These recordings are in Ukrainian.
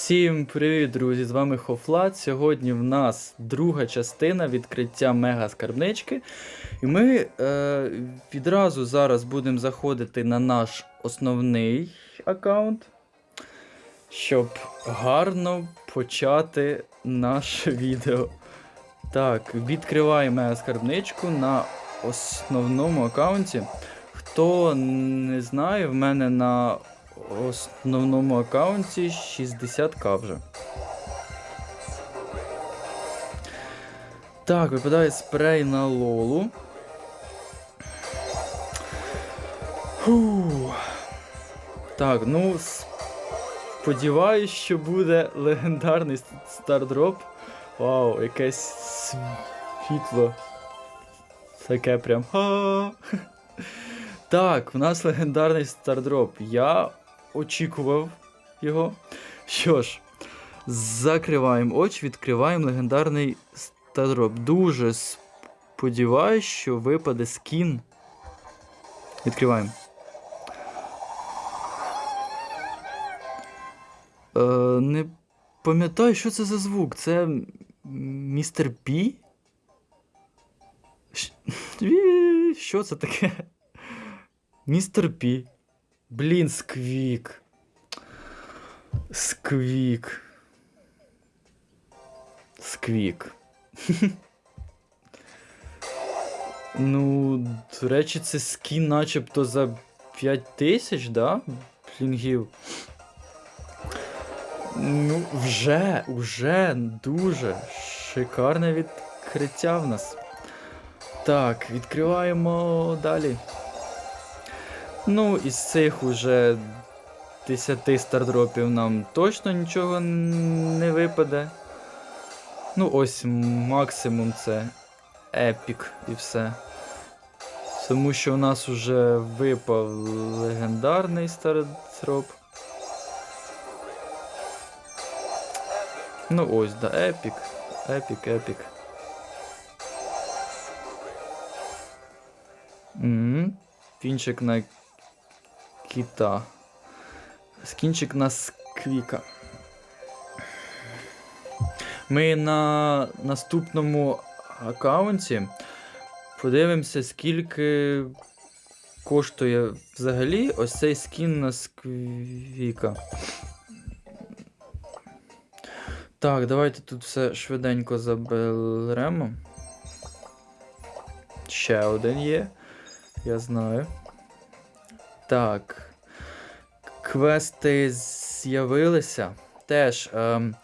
Всім привіт, друзі! З вами Хофлат. Сьогодні в нас друга частина відкриття мега скарбнички. І ми е, відразу зараз будемо заходити на наш основний аккаунт, щоб гарно почати наше відео. Так, відкриваємо мега скарбничку на основному аккаунті. Хто не знає, в мене на основному аккаунті 60к вже. Так, випадає спрей на лолу. Фу. Так, ну сподіваюсь, що буде легендарний стардроп. Вау, якесь світло. Таке прям. Ха. Так, у нас легендарний стардроп. Я очікував його. Що ж, закриваємо очі, відкриваємо легендарний стардроп. Дуже сподіваюсь, що випаде скін. Відкриваємо. Е, не пам'ятаю, що це за звук. Це містер Пі? Що це таке? Містер Пі. Блін, сквік. Сквік. Сквік. ну, до речі, це скін начебто за 5 тисяч, да? Флінгів. Ну, вже, вже дуже шикарне відкриття в нас. Так, відкриваємо далі. Ну, із цих уже 10 стардропів нам точно нічого не випаде. Ну, ось максимум це епік і все. Тому що у нас вже випав легендарний стардроп. Ну ось, да, епік. Епік, епік. М, Пінчик на кіта. Скінчик на сквіка. Ми на наступному аккаунті подивимося, скільки коштує взагалі ось цей скін на сквіка. Так, давайте тут все швиденько заберемо. Ще один є. Я знаю. Так. Квести з'явилися. Теж, ем,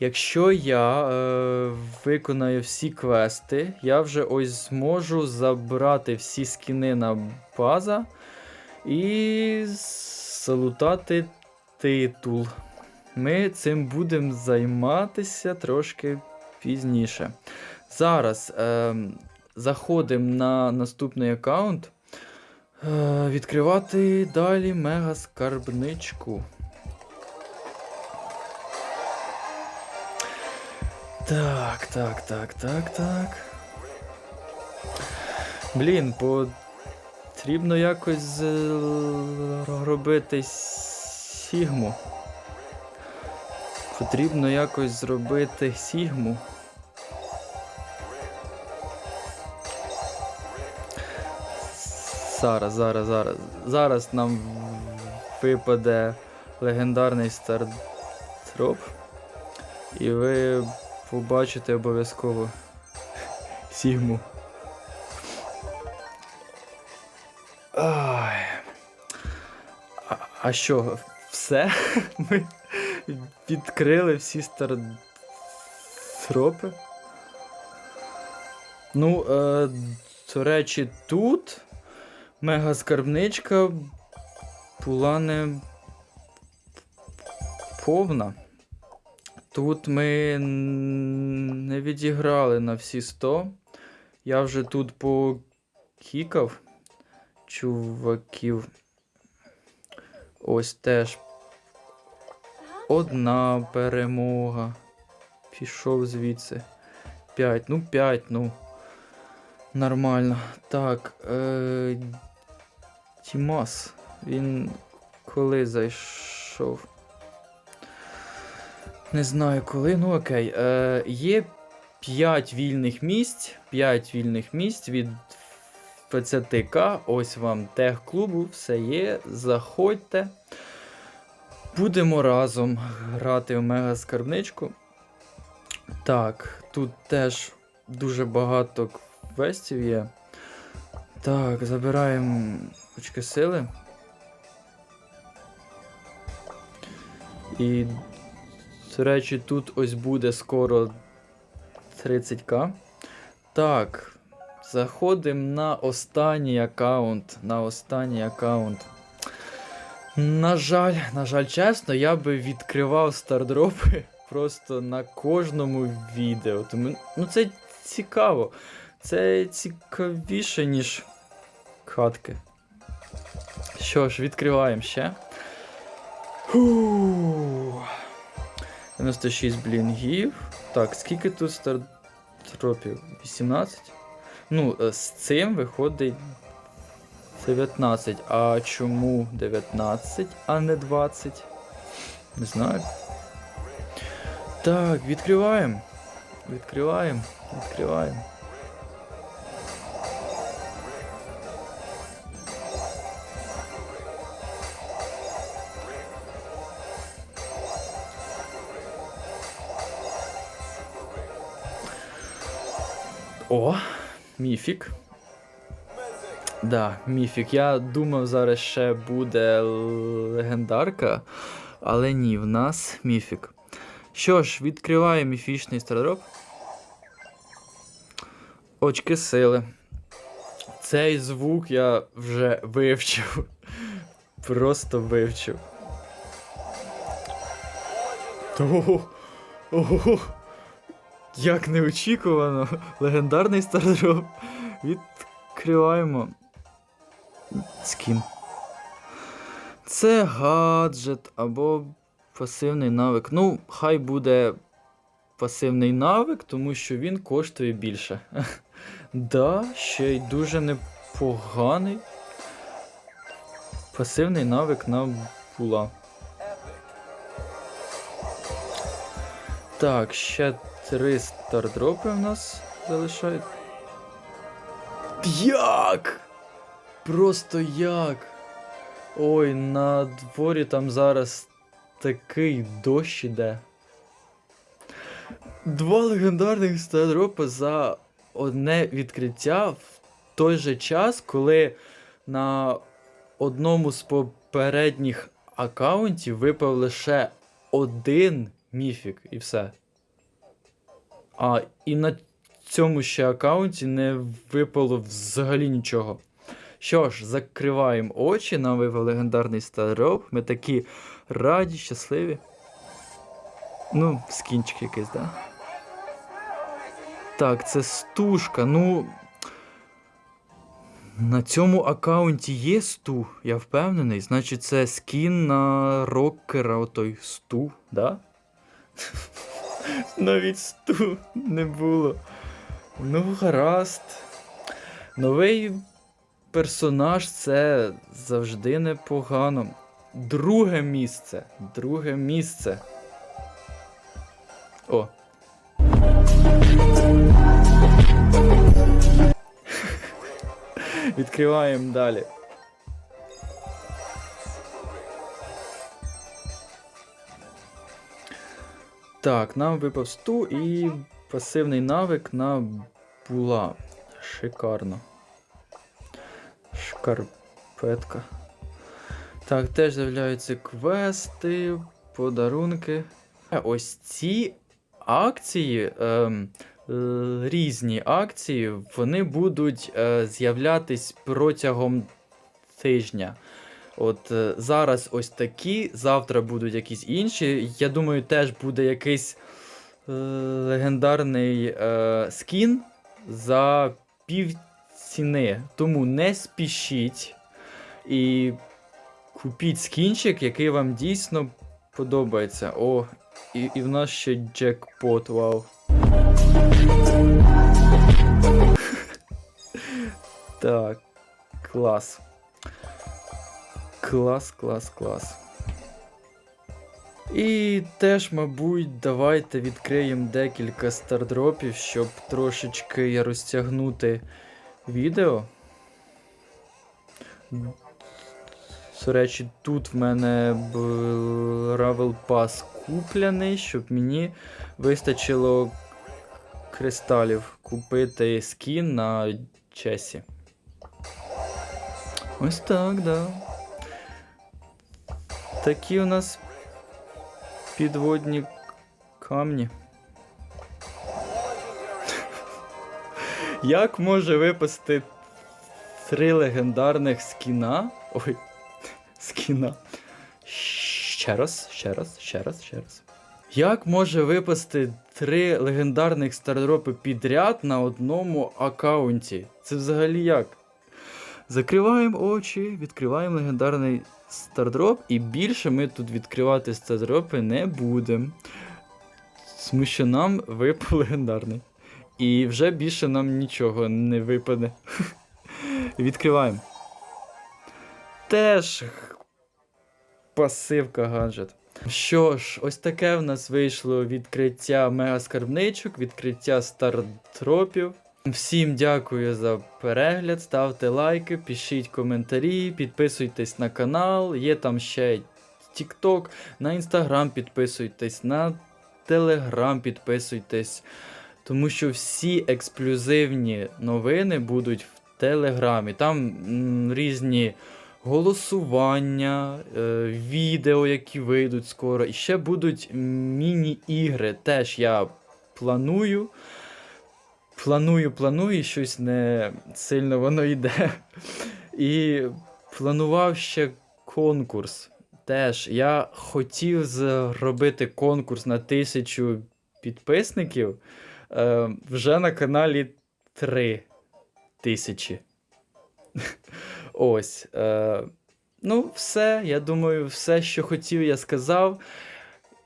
якщо я е, виконаю всі квести, я вже ось зможу забрати всі скіни на база і залутати титул. Ми цим будемо займатися трошки пізніше. Зараз ем, заходимо на наступний аккаунт. Е, відкривати далі мега скарбничку. Так, так, так, так, так. Блін, потрібно якось е, робити сігму. Потрібно якось зробити сігму. Зараз, зараз, зараз. Зараз нам випаде легендарний стартроп. І ви побачите обов'язково Сігму. Ай. А, а що, все? Ми відкрили всі стартропи? Ну, е, до речі, тут мега скарбничка була не повна. Тут ми не відіграли на всі 100. Я вже тут покікав чуваків. Ось теж одна перемога. Пішов звідси. 5, ну 5, ну. Нормально. Так. Е- Тімас. Він коли зайшов? Не знаю коли, ну окей. Е, є 5 вільних місць. 5 вільних місць від 20к. Ось вам тех клубу, все є. Заходьте. Будемо разом грати в мега скарбничку. Так, тут теж дуже багато квестів є. Так, забираємо очки сили. І, до речі, тут ось буде скоро 30к. Так, заходимо на останній аккаунт. На останній аккаунт. На жаль, на жаль, чесно, я би відкривав стардропи просто на кожному відео. Тому ну це цікаво. Це цікавіше, ніж катки. Що ж, відкриваємо ще. Фу. 96 блінгів. Так, скільки тут стартропів? 18? Ну, е, з цим виходить 19. А чому 19, а не 20? Не знаю. Так, відкриваємо. Відкриваємо. Відкриваємо. О, міфік. Да, міфік. Я думав, зараз ще буде легендарка, але ні, в нас міфік. Що ж, відкриваю міфічний стардроп. Очки сили. Цей звук я вже вивчив. Просто вивчив. Ого, ого, як неочікувано. Легендарний стардроп. Відкриваємо. Скін. Це гаджет або пасивний навик. Ну, хай буде пасивний навик, тому що він коштує більше. да, ще й дуже непоганий. Пасивний навик на була. Так, ще три стардропи в нас залишають. Як? Просто як? Ой, на дворі там зараз такий дощ іде. Два легендарних стардропи за одне відкриття в той же час, коли на одному з попередніх аккаунтів випав лише один міфік і все. А і на цьому ще аккаунті не випало взагалі нічого. Що ж, закриваємо очі, нам випав легендарний стардроп. Ми такі раді, щасливі. Ну, скінчик якийсь, да? Так, це стужка. Ну. На цьому аккаунті є сту, я впевнений. Значить, це скін на рокера, отой сту, да? Навіть сту не було. Ну, гаразд. Новий персонаж це завжди непогано. Друге місце. Друге місце. О. Відкриваємо далі. Так, нам випав сту і пасивний навик на була. Шикарно. Шкарпетка. Так, теж з'являються квести, подарунки. Е, Ось ці акції, ем, е, різні акції, вони будуть е, з'являтись протягом тижня. От е, зараз ось такі, завтра будуть якісь інші. Я думаю, теж буде якийсь е, легендарний е, скін за пів ціни. Тому не спішіть і купіть скінчик, який вам дійсно подобається. О, і, і в нас ще джекпот, вау. так, клас. Клас, клас, клас. І теж, мабуть, давайте відкриємо декілька стардропів, щоб трошечки розтягнути відео. До речі, тут в мене Gravel Pass купляний, щоб мені вистачило кристалів купити скін на чесі. Ось так, да. Такі у нас підводні камні. Як може випасти три легендарних скіна? Ой, скіна. Ще раз, ще раз, ще раз, ще раз. Як може випасти три легендарних стардропи підряд на одному аккаунті? Це взагалі як? Закриваємо очі, відкриваємо легендарний стардроп, і більше ми тут відкривати стардропи не будемо. Тому що нам випав легендарний. І вже більше нам нічого не випаде. Відкриваємо. Теж пасивка гаджет. Що ж, ось таке в нас вийшло відкриття мегаскарбничок, відкриття стартропів. Всім дякую за перегляд, ставте лайки, пишіть коментарі, підписуйтесь на канал, є там ще TikTok, на Instagram підписуйтесь, на Telegram підписуйтесь, тому що всі ексклюзивні новини будуть в Телеграмі. Там м, різні голосування, е, відео, які вийдуть скоро. І ще будуть міні-ігри. Теж я планую. Планую, планую, щось не сильно воно йде. І планував ще конкурс. Теж я хотів зробити конкурс на тисячу підписників. Е, вже на каналі 3 тисячі. Ось. Е, ну, все. Я думаю, все, що хотів, я сказав.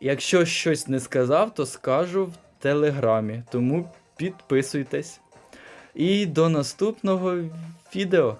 Якщо щось не сказав, то скажу в телеграмі. Тому підписуйтесь. І до наступного відео.